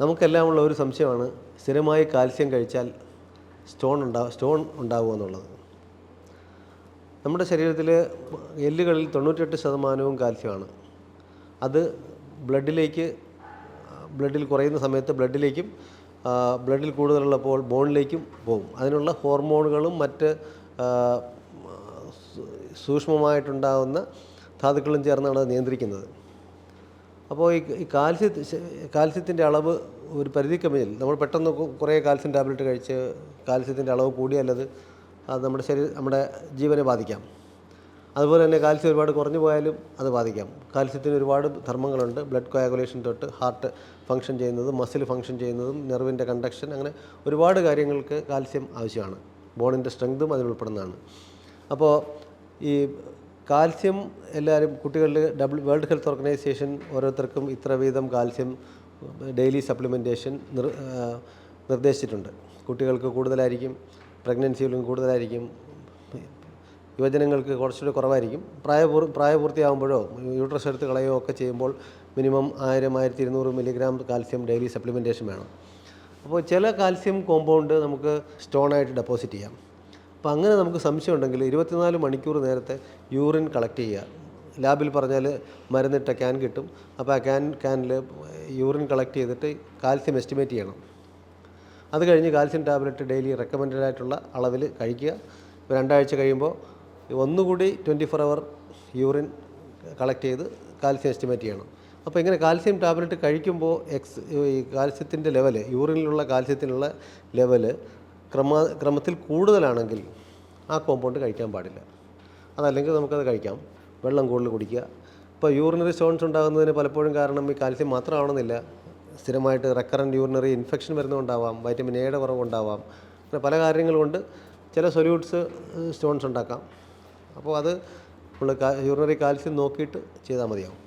നമുക്കെല്ലാം ഉള്ള ഒരു സംശയമാണ് സ്ഥിരമായി കാൽസ്യം കഴിച്ചാൽ സ്റ്റോൺ ഉണ്ടാ സ്റ്റോൺ ഉണ്ടാവുമോ എന്നുള്ളത്. നമ്മുടെ ശരീരത്തിൽ എല്ലുകളിൽ തൊണ്ണൂറ്റെട്ട് ശതമാനവും കാൽസ്യമാണ്. അത് ബ്ലഡിലേക്ക് ബ്ലഡിൽ കുറയുന്ന സമയത്ത് ബ്ലഡിലേക്കും ബ്ലഡിൽ കൂടുതലുള്ളപ്പോൾ ബോണിലേക്കും പോകും. അതിനുള്ള ഹോർമോണുകളും മറ്റ് സൂക്ഷ്മമായിട്ടുണ്ടാകുന്ന ധാതുക്കളും ചേർന്നാണ് അത് നിയന്ത്രിക്കുന്നത്. അപ്പോൾ ഈ ഈ കാൽസ്യ കാൽസ്യത്തിന്റെ അളവ് ഒരു പരിധി കമ്മിയിൽ നമ്മൾ പെട്ടെന്ന് കുറേ കാൽസ്യം ടാബ്ലറ്റ് കഴിച്ച് കാൽസ്യത്തിന്റെ അളവ് കൂടിയാലത് അത് അത് നമ്മുടെ ശരീരം നമ്മുടെ ജീവനെ ബാധിക്കാം. അതുപോലെ തന്നെ കാൽസ്യം ഒരുപാട് കുറഞ്ഞു പോയാലും അത് ബാധിക്കാം. കാൽസ്യത്തിന് ഒരുപാട് ധർമ്മങ്ങളുണ്ട്. ബ്ലഡ് കോയാഗുലേഷൻ തൊട്ട് ഹാർട്ട് ഫങ്ഷൻ ചെയ്യുന്നതും മസിൽ ഫങ്ഷൻ ചെയ്യുന്നതും നെർവിന്റെ കണ്ടക്ഷൻ അങ്ങനെ ഒരുപാട് കാര്യങ്ങൾക്ക് കാൽസ്യം ആവശ്യമാണ്. ബോണിന്റെ സ്ട്രെങ്തും അതിൽ ഉൾപ്പെടുന്നതാണ്. അപ്പോൾ ഈ കാൽസ്യം എല്ലാവരും കുട്ടികളിൽ ഡബ്ല്യു വേൾഡ് ഹെൽത്ത് ഓർഗനൈസേഷൻ ഓരോരുത്തർക്കും ഇത്ര വീതം കാൽസ്യം ഡെയിലി സപ്ലിമെന്റേഷൻ നിർ നിർദ്ദേശിച്ചിട്ടുണ്ട്. കുട്ടികൾക്ക് കൂടുതലായിരിക്കും പ്രഗ്നൻസിയിലും കൂടുതലായിരിക്കും യുവജനങ്ങൾക്ക് കുറച്ചുകൂടി കുറവായിരിക്കും. പ്രായപൂർ പ്രായപൂർത്തിയാകുമ്പോഴോ യൂട്രസ് എടുത്ത് കളയോ ഒക്കെ ചെയ്യുമ്പോൾ മിനിമം ആയിരം ആയിരത്തി ഇരുന്നൂറ് മില്ലിഗ്രാം കാൽസ്യം ഡെയിലി സപ്ലിമെന്റേഷൻ വേണം. അപ്പോൾ ചില കാൽസ്യം കോമ്പൗണ്ട് നമുക്ക് സ്റ്റോണായിട്ട് ഡെപ്പോസിറ്റ് ചെയ്യാം. അപ്പോൾ അങ്ങനെ നമുക്ക് സംശയം ഉണ്ടെങ്കിൽ ഇരുപത്തിനാല് മണിക്കൂർ നേരത്തെ യൂറിൻ കളക്ട് ചെയ്യുക. ലാബിൽ പറഞ്ഞാൽ മരുന്നിട്ട ക്യാൻ കിട്ടും. അപ്പോൾ ആ ക്യാൻ ക്യാനിൽ യൂറിൻ കളക്ട് ചെയ്തിട്ട് കാൽസ്യം എസ്റ്റിമേറ്റ് ചെയ്യണം. അത് കഴിഞ്ഞ് കാൽസ്യം ടാബ്ലറ്റ് ഡെയിലി റെക്കമെൻഡഡ് ആയിട്ടുള്ള അളവിൽ കഴിക്കുക. രണ്ടാഴ്ച കഴിയുമ്പോൾ ഒന്നുകൂടി twenty four hour urine collect ചെയ്ത് കാൽസ്യം എസ്റ്റിമേറ്റ് ചെയ്യണം. അപ്പോൾ ഇങ്ങനെ കാൽസ്യം ടാബ്ലറ്റ് കഴിക്കുമ്പോൾ എക്സ് ഈ കാൽസ്യത്തിന്റെ ലെവൽ യൂറിനിലുള്ള കാൽസ്യത്തിനുള്ള ലെവൽ ക്രമ ക്രമത്തിൽ കൂടുതലാണെങ്കിൽ ആ കോമ്പൗണ്ട് കഴിക്കാൻ പാടില്ല. അതല്ലെങ്കിൽ നമുക്കത് കഴിക്കാം. വെള്ളം കൂടുതൽ കുടിക്കുക. ഇപ്പോൾ യൂറിനറി സ്റ്റോൺസ് ഉണ്ടാകുന്നതിന് പലപ്പോഴും കാരണം ഈ കാൽസ്യം മാത്രമാണെന്നില്ല സ്ഥിരമായിട്ട് റെക്കറന്റ് യൂറിനറി ഇൻഫെക്ഷൻ വരുന്നുണ്ടാവാം വൈറ്റമിൻ എയുടെ കുറവുണ്ടാവാം. അങ്ങനെ പല കാര്യങ്ങൾ കൊണ്ട് ചില സൊല്യൂട്ട്സ് സ്റ്റോൺസ് ഉണ്ടാക്കാം. അപ്പോൾ അത് നമ്മൾ യൂറിനറി കാൽസ്യം നോക്കിയിട്ട് ചെയ്താൽ മതിയാവും.